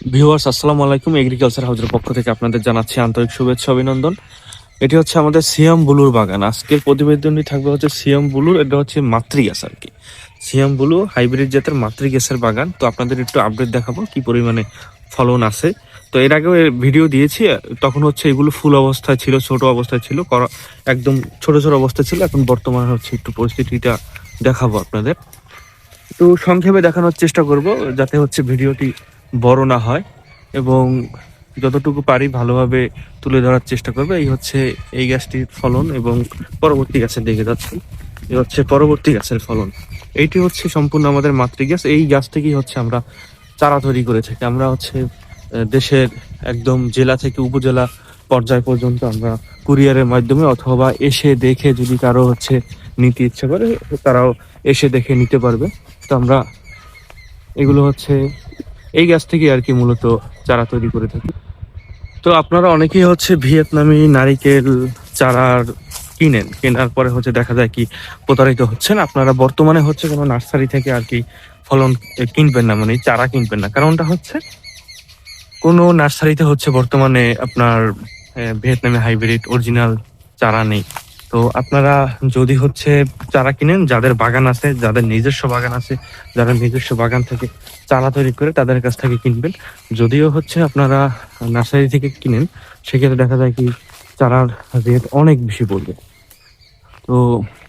Viewers, আসসালামু আলাইকুম। Agriculture হাউসের পক্ষ থেকে আপনাদের জানাচ্ছি আন্তরিক শুভেচ্ছা, অভিনন্দন। এটি হচ্ছে আমাদের সিয়াম বুলুর বাগান। আজকের প্রতিবেদনটি থাকবে হচ্ছে সিয়াম বুলুর, এটা হচ্ছে মাতৃ গ্যাস আর কি। সিয়াম বুলু হাইব্রিড জাতের মাতৃ গ্যাসের বাগান। তো আপনাদের একটু আপডেট দেখাবো কি পরিমাণে ফলন আছে। তো এর আগেও ভিডিও দিয়েছি তখন হচ্ছে এগুলো ফুল অবস্থায় ছিল, ছোট অবস্থায় ছিল একদম ছোট ছোট অবস্থায় ছিল। এখন বর্তমানে হচ্ছে একটু পরিস্থিতিটা দেখাবো আপনাদের। তো সংক্ষেপে দেখানোর চেষ্টা করব, যাতে হচ্ছে ভিডিওটি বড় না হয় এবং যতটুকু পারি ভালোভাবে তুলে ধরার চেষ্টা করবে। এই হচ্ছে এই গাছটির ফলন এবং পরবর্তী গাছের দিকে যাচ্ছে। এই হচ্ছে পরবর্তী গাছের ফলন। এইটি হচ্ছে সম্পূর্ণ আমাদের মাতৃ গাছ এই গাছ থেকেই হচ্ছে আমরা চারা তৈরি করে থাকি। আমরা হচ্ছে দেশের একদম জেলা থেকে উপজেলা পর্যায় পর্যন্ত আমরা কুরিয়ারের মাধ্যমে অথবা এসে দেখে যদি কারও হচ্ছে নিতে ইচ্ছে করে, তারাও এসে দেখে নিতে পারবে। তো আমরা এগুলো হচ্ছে এই গাছ থেকে আর কি মূলত চারা তৈরি করে থাকি। তো আপনারা অনেকেই হচ্ছে ভিয়েতনামি নারিকেল চারার কিনেন। কেনার পরে হচ্ছে দেখা যায় কি প্রতারিত হচ্ছেন। আপনারা বর্তমানে হচ্ছে কোনো নার্সারি থেকে আর কি ফলন কিনবেন না মানে চারা কিনবেন না। কারণটা হচ্ছে কোনো নার্সারিতে হচ্ছে বর্তমানে আপনার ভিয়েতনামি হাইব্রিড অরিজিনাল চারা নেই। তো আপনারা যদি হচ্ছে চারা কিনেন, যাদের বাগান আছে, যাদের নিজস্ব বাগান আছে, যারা নিজস্ব বাগান থেকে চারা তৈরি করে তাদের কাছ থেকে কিনবেন। যদিও হচ্ছে আপনারা নার্সারি থেকে কিনেন, সেক্ষেত্রে দেখা যায় কি চারার রেট অনেক বেশি পড়বে। তো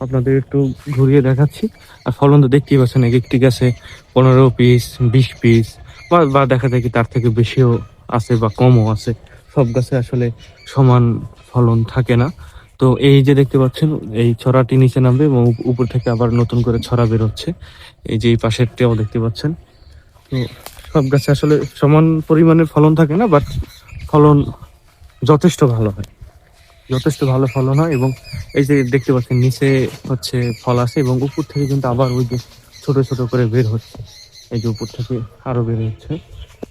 আপনাদের একটু ঘুরিয়ে দেখাচ্ছি। আর ফলন তো দেখতেই পাচ্ছেন, এক একটি গাছে পনেরো পিস বিশ পিস বা বা দেখা যায় কি তার থেকে বেশিও আছে বা কমও আছে। সব গাছে আসলে সমান ফলন থাকে না। তো এই যে দেখতে পাচ্ছেন, এই ছড়াটি নিচে নামবে এবং উপর থেকে আবার নতুন করে ছড়া বের হচ্ছে। এই যে এই পাশেরটাও দেখতে পাচ্ছেন। তো সব গাছে আসলে সমান পরিমাণের ফলন থাকে না বাট ফলন যথেষ্ট ভালো হয়। যথেষ্ট ভালো ফলন হয় এবং এই যে দেখতে পাচ্ছেন, নিচে হচ্ছে ফল আছে এবং উপর থেকে কিন্তু আবার ওই যে ছোট ছোট করে বের হচ্ছে। এই যে উপর থেকে আরও বের হচ্ছে।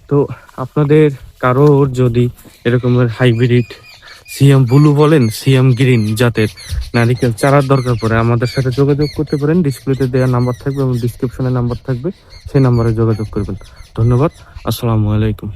তো আপনাদের কারোর যদি এরকমের হাইব্রিড সিএম বুলু বলেন, সিএম গ্রিন জাতের নারিকেল চারার দরকার পড়ে। আমাদের সাথে যোগাযোগ করতে পারেন, ডিসপ্লেতে দেওয়া নাম্বার থাকবে এবং ডিসক্রিপশনে নাম্বার থাকবে, সেই নাম্বারে যোগাযোগ করবেন। ধন্যবাদ, আসসালামু আলাইকুম।